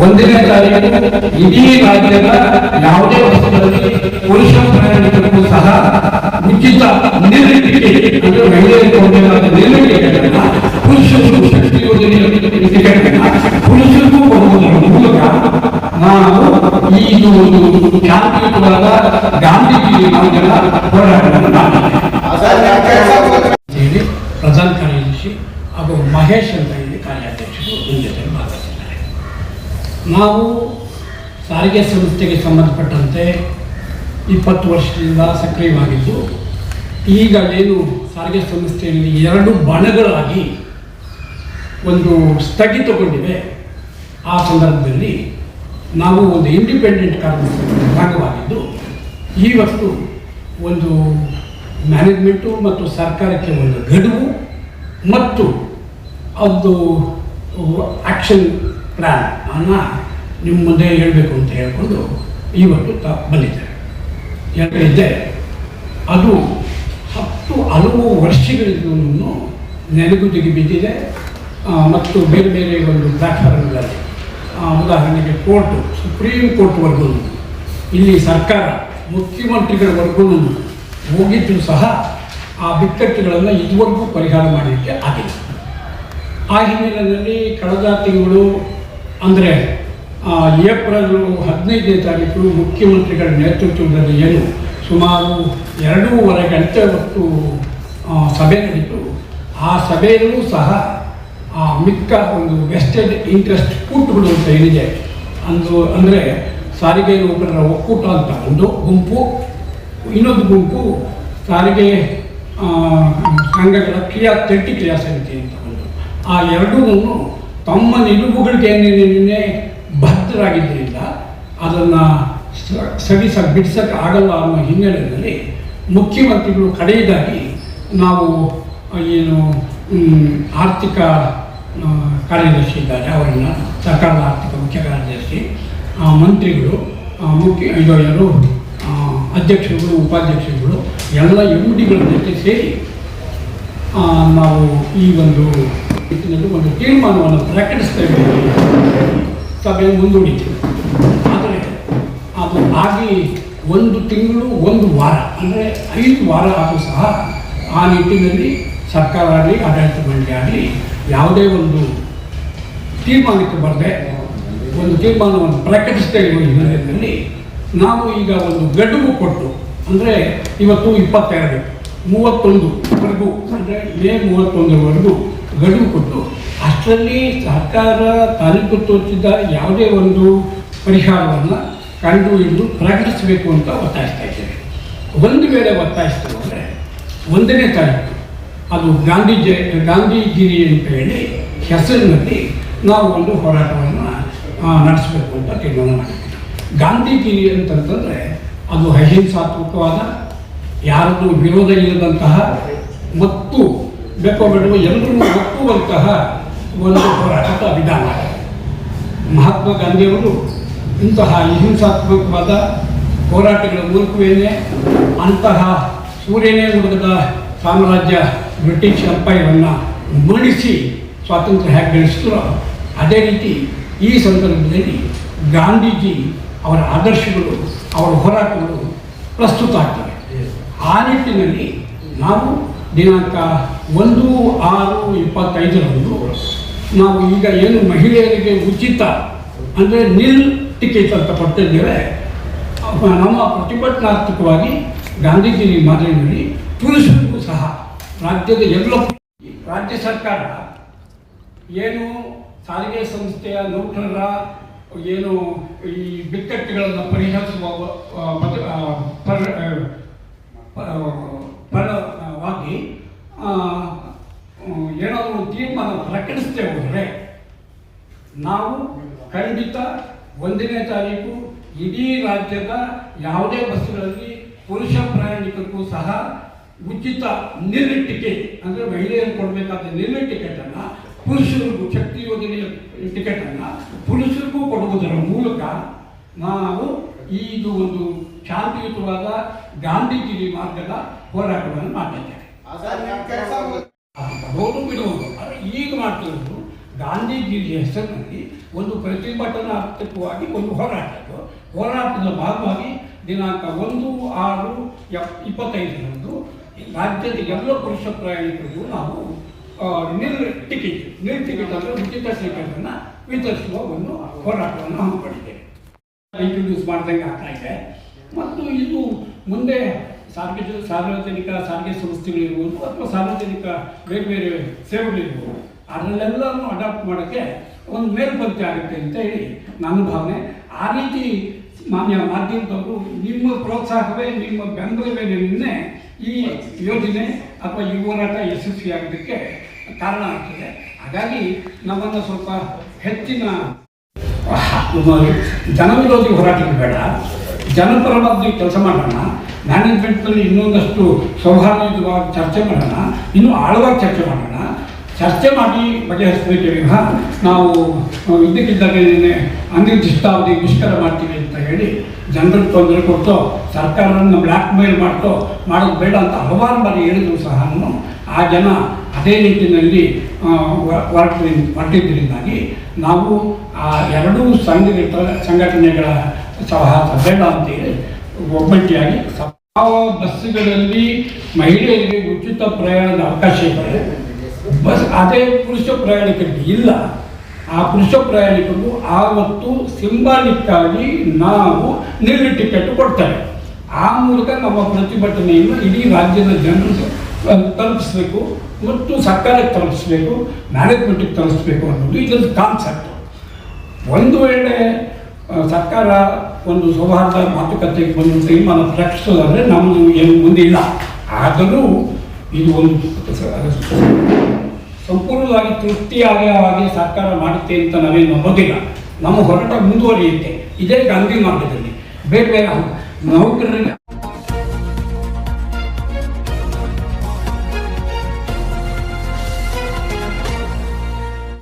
ಒಂದನೇ ತಾರೀಕು ಇಡೀ ರಾಜ್ಯದ ಯಾವುದೇ ವಸ್ತುಗಳಲ್ಲಿ ಪುರುಷ ಪ್ರಯಾಣಿಕರಿಗೂ ಸಹ ಉಚಿತ ನಿರ್ಲಿಕ್ಕೆ ಅಂದ್ರೆ ಮಹಿಳೆಯರಿಗೆ ಶಕ್ತಿ ಪುರುಷರಿಗೂ ಕೊಡುವುದರ ಮೂಲಕ ನಾವು ಈ ಒಂದು ಶಾಂತಿಯುತವಾದ ಗಾಂಧೀಜಿ ಹೋರಾಟವನ್ನು ಮಾಡಿದ್ದೇವೆ ಹೇಳಿ ಪ್ರಧಾನ ಕಾರ್ಯದರ್ಶಿ ಹಾಗೂ ಮಹೇಶ್ ಅಂತ ಹೇಳಿ ಕಾರ್ಯಾಧ್ಯಕ್ಷರು ನನ್ನ ಜೊತೆ ಮಾತಾಡ್ತಿದ್ದಾರೆ ನಾವು ಸಾರಿಗೆ ಸಂಸ್ಥೆಗೆ ಸಂಬಂಧಪಟ್ಟಂತೆ ಇಪ್ಪತ್ತು ವರ್ಷದಿಂದ ಸಕ್ರಿಯವಾಗಿದ್ದು, ಈಗ ಏನು ಸಾರಿಗೆ ಸಂಸ್ಥೆಯಲ್ಲಿ ಎರಡು ಬಣಗಳಾಗಿ ಒಂದು ಸ್ಥಗಿತಗೊಂಡಿವೆ. ಆ ಸಂದರ್ಭದಲ್ಲಿ ನಾವು ಒಂದು ಇಂಡಿಪೆಂಡೆಂಟ್ ಕಾರ್ಮಿಕ ಭಾಗವಾಗಿದ್ದು ಇವತ್ತು ಒಂದು ಮ್ಯಾನೇಜ್ಮೆಂಟು ಮತ್ತು ಸರ್ಕಾರಕ್ಕೆ ಒಂದು ಗಡುವು ಮತ್ತು ಅದು ಆ್ಯಕ್ಷನ್ ಪ್ಲ್ಯಾನ್ ಅನ್ನು ನಿಮ್ಮ ಮುಂದೆ ಹೇಳಬೇಕು ಅಂತ ಹೇಳ್ಕೊಂಡು ಇವತ್ತು ತ ಬಂದಿದ್ದಾರೆ. ಯಾಕೆಂದರೆ ಅದು ಹತ್ತು ಹಲವು ವರ್ಷಗಳಿಂದಲೂ ನೆನೆಗುದಿಗೆ ಬಿದ್ದಿದೆ. ಮತ್ತು ಬೇರೆ ಬೇರೆ ಒಂದು ಪ್ಲಾಟ್ಫಾರ್ಮ್ಗಳಲ್ಲಿ ಉದಾಹರಣೆಗೆ ಕೋರ್ಟು, ಸುಪ್ರೀಂ ಕೋರ್ಟ್ವರೆಗೂ ಇಲ್ಲಿ ಸರ್ಕಾರ ಮುಖ್ಯಮಂತ್ರಿಗಳವರೆಗೂ ಹೋಗಿದ್ದರೂ ಸಹ ಆ ಬಿಕ್ಕಟ್ಟುಗಳನ್ನು ಇದುವರೆಗೂ ಪರಿಹಾರ ಮಾಡಲಿಕ್ಕೆ ಆಗಿಲ್ಲ. ಆ ಹಿನ್ನೆಲೆಯಲ್ಲಿ ಕಳೆದ ತಿಂಗಳು ಅಂದರೆ ಏಪ್ರಿಲ್ ಹದಿನೈದನೇ ತಾರೀಕು ಮುಖ್ಯಮಂತ್ರಿಗಳ ನೇತೃತ್ವದಲ್ಲಿ ಏನು ಸುಮಾರು ಎರಡೂವರೆ ಗಂಟೆ ಹೊತ್ತು ಸಭೆ ನಡೀತು. ಆ ಸಭೆಯಲ್ಲೂ ಸಹ, ಆ, ಮಿಕ್ಕ ಒಂದು ವೆಸ್ಟೆಡ್ ಇಂಟ್ರೆಸ್ಟ್ ಕೂಟುಗಳು ಅಂತ ಏನಿದೆ? ಅಂದು, ಅಂದರೆ ಸಾರಿಗೆ ನೌಕರರ ಒಕ್ಕೂಟ ಅಂತ ಒಂದು ಗುಂಪು, ಇನ್ನೊಂದು ಗುಂಪು ಸಾರಿಗೆ ಸಂಘಗಳ ಕ್ರಿಯಾ ತಟ್ಟಿ ಕ್ರಿಯಾ ಸಮಿತಿ ಅಂತ ಒಂದು. ಆ ಎರಡೂ ತಮ್ಮ ನಿಲುವುಗಳಿಗೆ ನಿನ್ನೆ ಬದ್ಧರಾಗಿದ್ದರಿಂದ ಅದನ್ನು ಸಡಿಸ ಬಿಡಿಸಕ್ಕೆ ಆಗಲ್ಲ ಅನ್ನೋ ಹಿನ್ನೆಲೆಯಲ್ಲಿ ಮುಖ್ಯಮಂತ್ರಿಗಳು ಕಡೆಯದಾಗಿ ನಾವು ಏನು ಆರ್ಥಿಕ ಕಾರ್ಯದರ್ಶಿ ಇದ್ದಾರೆ. ಅವರನ್ನು ಸರ್ಕಾರದ ಆರ್ಥಿಕ ಮುಖ್ಯ ಕಾರ್ಯದರ್ಶಿ ಮಂತ್ರಿಗಳು ಮುಖ್ಯ ಯಾರು ಅಧ್ಯಕ್ಷರುಗಳು, ಉಪಾಧ್ಯಕ್ಷರುಗಳು, ಎಲ್ಲ ಎಂ ಡಿಗಳ ಜೊತೆ ಸೇರಿ ನಾವು ಈ ಒಂದು ಒಂದು ತೀರ್ಮಾನವನ್ನು ಪ್ರಕಟಿಸ್ತೇವೆ ಸಭೆ ಮುಂದೂಡಿತು. ಆದರೆ ಅದು ಆಗಿ ಒಂದು ತಿಂಗಳು, ಒಂದು ವಾರ, ಅಂದರೆ ಐದು ವಾರ ಆದರೂ ಸಹ ಆ ನಿಟ್ಟಿನಲ್ಲಿ ಸರ್ಕಾರ ಆಗಲಿ, ಆಡಳಿತ ಮಂಡಳಿ ಆಗಲಿ ಯಾವುದೇ ಒಂದು ತೀರ್ಮಾನಕ್ಕೆ ಬರದೆ ಒಂದು ತೀರ್ಮಾನವನ್ನು ಪ್ರಕಟಿಸ್ತಾ ಇರುವ ಹಿನ್ನೆಲೆಯಲ್ಲಿ ನಾವು ಈಗ ಒಂದು ಗಡುವು ಕೊಟ್ಟು, ಅಂದರೆ ಇವತ್ತು ಇಪ್ಪತ್ತೆರಡು ಮೂವತ್ತೊಂದುವರೆಗೂ ಅಂದರೆ ಮೇ ಮೂವತ್ತೊಂದರವರೆಗೂ ಗಡುವು ಕೊಟ್ಟು ಅಷ್ಟರಲ್ಲಿ ಸರ್ಕಾರ ತಾಲೂಕು ತೋರಿಸಿದ ಯಾವುದೇ ಒಂದು ಪರಿಹಾರವನ್ನು ಕಂಡು ಹಿಡಿದು ಪ್ರಕಟಿಸಬೇಕು ಅಂತ ಒತ್ತಾಯಿಸ್ತಾ ಇದ್ದೇವೆ. ಒಂದು ವೇಳೆ ಒತ್ತಾಯಿಸ್ತೇವೆ ಅಂದರೆ ಒಂದನೇ ತಾರೀಕು, ಅದು ಗಾಂಧಿ ಜಯ ಗಾಂಧಿಗಿರಿ ಅಂತ ಹೇಳಿ ಹೆಸರಿನಲ್ಲಿ ನಾವು ಒಂದು ಹೋರಾಟವನ್ನು ನಡೆಸಬೇಕು ಅಂತ ತೀರ್ಮಾನ ಮಾಡಿದ್ದೀವಿ. ಗಾಂಧಿಗಿರಿ ಅಂತಂತಂದರೆ ಅದು ಅಹಿಂಸಾತ್ಮಕವಾದ, ಯಾರದ್ದು ವಿರೋಧ ಇಲ್ಲದಂತಹ, ಮತ್ತು ಬೇಕೋ ಬೇಡವೋ ಎಲ್ಲರೂ ಒಪ್ಪುವಂತಹ ಒಂದು ಹೋರಾಟದ ವಿಧಾನ. ಮಹಾತ್ಮ ಗಾಂಧಿಯವರು ಇಂತಹ ಅಹಿಂಸಾತ್ಮಕವಾದ ಹೋರಾಟಗಳ ಮೂಲಕವೇನೆ ಅಂತಹ ಸೂರ್ಯನೇ ಹುಡುಗದ ಸಾಮ್ರಾಜ್ಯ ಬ್ರಿಟಿಷ್ ಅಪಾಯವನ್ನು ಮಣಿಸಿ ಸ್ವಾತಂತ್ರ್ಯ ಹೇಗೆ ಗಳಿಸಿದ್ರು ಅದೇ ರೀತಿ ಈ ಸಂದರ್ಭದಲ್ಲಿ ಗಾಂಧೀಜಿ ಅವರ ಆದರ್ಶಗಳು, ಅವರ ಹೋರಾಟಗಳು ಪ್ರಸ್ತುತ ಆಗ್ತವೆ. ಆ ನಿಟ್ಟಿನಲ್ಲಿ ನಾವು ದಿನಾಂಕ ಒಂದು ಆರು ಇಪ್ಪತ್ತೈದರಂದು ನಾವು ಈಗ ಏನು ಮಹಿಳೆಯರಿಗೆ ಉಚಿತ ಅಂದರೆ ನಿಲ್ ಟಿಕೆಟ್ ಅಂತ ಕೊಡ್ತಿದ್ದೇವೆ. ನಮ್ಮ ಪ್ರತಿಭಟನಾತ್ಮಕವಾಗಿ ಗಾಂಧೀಜಿ ಮಾದರಿಯಲ್ಲಿ ಪುರುಷರಿಗೂ ಸಹ ರಾಜ್ಯದ ಎಲ್ಲ ರಾಜ್ಯ ಸರ್ಕಾರ ಏನು ಸಾರಿಗೆ ಸಂಸ್ಥೆಯ ನೌಕರರ ಏನು ಈ ಬಿಕ್ಕಟ್ಟುಗಳನ್ನು ಪರಿಹರಿಸುವ ಆ, ಪದ- ಆ, ಪರ ಆ, ಪರವಾಗಿ ಆ, ಏನಾದರೂ ಒಂದು ತೀರ್ಮಾನ ಪ್ರಕಟಿಸದೆ ಹೋದರೆ ನಾವು ಖಂಡಿತ ಒಂದನೇ ತಾರೀಕು ಇಡೀ ರಾಜ್ಯದ ಯಾವುದೇ ಬಸ್ಗಳಲ್ಲಿ ಪುರುಷ ಪ್ರಯಾಣಿಕರಿಗೂ ಸಹ ಉಚಿತ ಟಿಕೆಟ್ ಅಂದರೆ ಮಹಿಳೆಯರು ಕೊಡಬೇಕಾದ ನಿರ್ಲಿ ಟಿಕೆಟನ್ನು ಪುರುಷರಿಗೂ ಶಕ್ತಿ ಯೋಜನೆಯ ಟಿಕೆಟನ್ನು ಪುರುಷರಿಗೂ ಕೊಡುವುದರ ಮೂಲಕ ನಾವು ಇದು ಒಂದು ಶಾಂತಿಯುತವಾದ ಗಾಂಧೀಜಿ ಮಾರ್ಗದ ಹೋರಾಟವನ್ನು ಮಾಡಿದ್ದಾರೆ ಈಗ ಮಾಡ್ತಿರೋದು ಗಾಂಧೀಜಿ ಹೆಸರಿನಲ್ಲಿ ಒಂದು ಪ್ರತಿಭಟನಾತ್ಮಕವಾಗಿ ಒಂದು ಹೋರಾಟ ಇದು. ಹೋರಾಟದ ಭಾಗವಾಗಿ ದಿನಾಂಕ ಒಂದು, ಆರು ಇಪ್ಪತ್ತೈದರಂದು ರಾಜ್ಯದ ಎಲ್ಲ ಪುರುಷ ಪ್ರಯಾಣಿಕರಿಗೂ ನಾವು ನಿಲ್ ಟಿಕೆಟ್ ನಿಲ್ ಟಿಕೆಟ್ ಅಂದರೆ ಉಚಿತ ಸೀಟನ್ನು ವಿತರಿಸುವ ಒಂದು ಹೋರಾಟವನ್ನು ಹಮ್ಮಿಕೊಂಡಿದ್ದೇವೆ. ಇಂಟ್ರೊಡ್ಯೂಸ್ ಮಾಡ್ದಂಗೆ ಆಗ್ತಾ ಇದೆ. ಮತ್ತು ಇದು ಮುಂದೆ ಸಾರಿಗೆ ಸಾರ್ವಜನಿಕ ಸಾರಿಗೆ ಸಂಸ್ಥೆಗಳಿರ್ಬೋದು ಅಥವಾ ಸಾರ್ವಜನಿಕ ಬೇರೆ ಬೇರೆ ಸೇವೆಗಳಿರ್ಬೋದು ಅದರಲ್ಲೆಲ್ಲನೂ ಅಡಾಪ್ಟ್ ಮಾಡೋಕ್ಕೆ ಒಂದು ಮೇಲ್ಪಂಕ್ತಿ ಆಗುತ್ತೆ ಅಂತ ಹೇಳಿ ನನ್ನ ಭಾವನೆ. ಆ ರೀತಿ ಮಾನ್ಯ ಮಾಧ್ಯಮದವರು ನಿಮ್ಮ ಪ್ರೋತ್ಸಾಹವೇ, ನಿಮ್ಮ ಬೆಂಬಲವೇ ನಿನ್ನೆ ಈ ಯೋಜನೆ ಅಥವಾ ಈ ಹೋರಾಟ ಯಶಸ್ವಿಯಾಗೋದಕ್ಕೆ ಕಾರಣ ಆಗ್ತದೆ. ಹಾಗಾಗಿ ನಮ್ಮನ್ನು ಸ್ವಲ್ಪ ಹೆಚ್ಚಿನ ಜನವಿರೋಧಿ ಹೋರಾಟಕ್ಕೆ ಬೇಡ. ಜನಪರವಾಗಿ ಕೆಲಸ ಮಾಡೋಣ. ಮ್ಯಾನೇಜ್ಮೆಂಟ್ನಲ್ಲಿ ಇನ್ನೊಂದಷ್ಟು ಸೌಹಾರ್ದಯುತವಾಗಿ ಚರ್ಚೆ ಮಾಡೋಣ. ಇನ್ನೂ ಆಳವಾಗಿ ಚರ್ಚೆ ಮಾಡೋಣ. ಚರ್ಚೆ ಮಾಡಿ ಬಗೆಹರಿಸಬೇಕೆ ವಿನಃ ನಾವು ಇದ್ದಕ್ಕಿದ್ದಾಗ ಅನಿರ್ದಿಷ್ಟಾವಧಿ ಮುಷ್ಕರ ಮಾಡ್ತೀವಿ ಅಂತ ಹೇಳಿ ಜನರಿಗೆ ತೊಂದರೆ ಕೊಟ್ಟು ಸರ್ಕಾರವನ್ನು ಬ್ಲ್ಯಾಕ್ ಮೇಲ್ ಮಾಡ್ತೋ ಮಾಡೋದು ಬೇಡ ಅಂತ ಹಲವಾರು ಬಾರಿ ಹೇಳಿದ್ರು ಸಹ ಆ ಜನ ಅದೇ ರೀತಿಯಲ್ಲಿ ಆ, ಹೊ- ಹೊರಟಿದ್ರಿ ಹೊರಟಿದ್ದರಿಂದಾಗಿ ನಾವು ಆ ಎರಡೂ ಸಂಘಟಿತ ಸಂಘಟನೆಗಳ ಸಹವಾಸ ಬೇಡ ಅಂತೇಳಿ ಒಬ್ಬಟ್ಟಿಯಾಗಿ ಯಾವ ಬಸ್ಸುಗಳಲ್ಲಿ ಮಹಿಳೆಯರಿಗೆ ಉಚಿತ ಪ್ರಯಾಣದ ಅವಕಾಶ ಇದೆ ಬಸ್ ಅದೇ ಪುರುಷ ಪ್ರಯಾಣಿಕರಿಗೆ ಇಲ್ಲ. ಆ ಪುರುಷ ಪ್ರಯಾಣಿಕರು ಆವತ್ತು ಸಿಂಬಾಲಿಕ್ ಆಗಿ ನಾವು ನೀರು ಟಿಕೆಟ್ ಕೊಡ್ತಾರೆ ಆ ಮೂಲಕ ನಮ್ಮ ಪ್ರತಿಭಟನೆಯನ್ನು ಇಡೀ ರಾಜ್ಯದ ಜನರು ತಲುಪಿಸ್ಬೇಕು ಮತ್ತು ಸರ್ಕಾರಕ್ಕೆ ತಲುಪಿಸ್ಬೇಕು, ಮ್ಯಾನೇಜ್ಮೆಂಟಿಗೆ ತಲುಪಿಸ್ಬೇಕು ಅನ್ನೋದು ಇದೊಂದು ಕಾನ್ಸೆಪ್ಟ್ ಒಂದು ವೇಳೆ ಸರ್ಕಾರ ಒಂದು ಸೌಹಾರ್ದ ಮಾತುಕತೆಗೆ ಬಂದು ತೀರ್ಮಾನ ಪ್ರಕಟಿಸೋದಾದ್ರೆ ನಮ್ಮದು ಏನು ಮುಂದೆ ಇಲ್ಲ. ಆದರೂ ಇದು ಒಂದು ಸಂಪೂರ್ಣವಾಗಿ ತೃಪ್ತಿಯಾಗಿ ಹಾಗೆ ಸರ್ಕಾರ ಮಾಡುತ್ತೆ ಅಂತ ನಾವೇನು ನಂಬೋದಿಲ್ಲ. ನಮ್ಮ ಹೋರಾಟ ಮುಂದುವರಿಯುತ್ತೆ. ಇದೇ ಗಾಂಧಿ ಮಾರ್ಗದಲ್ಲಿ. ಬೇರೆ ಬೇರೆ ನೌಕರರಿಗೆ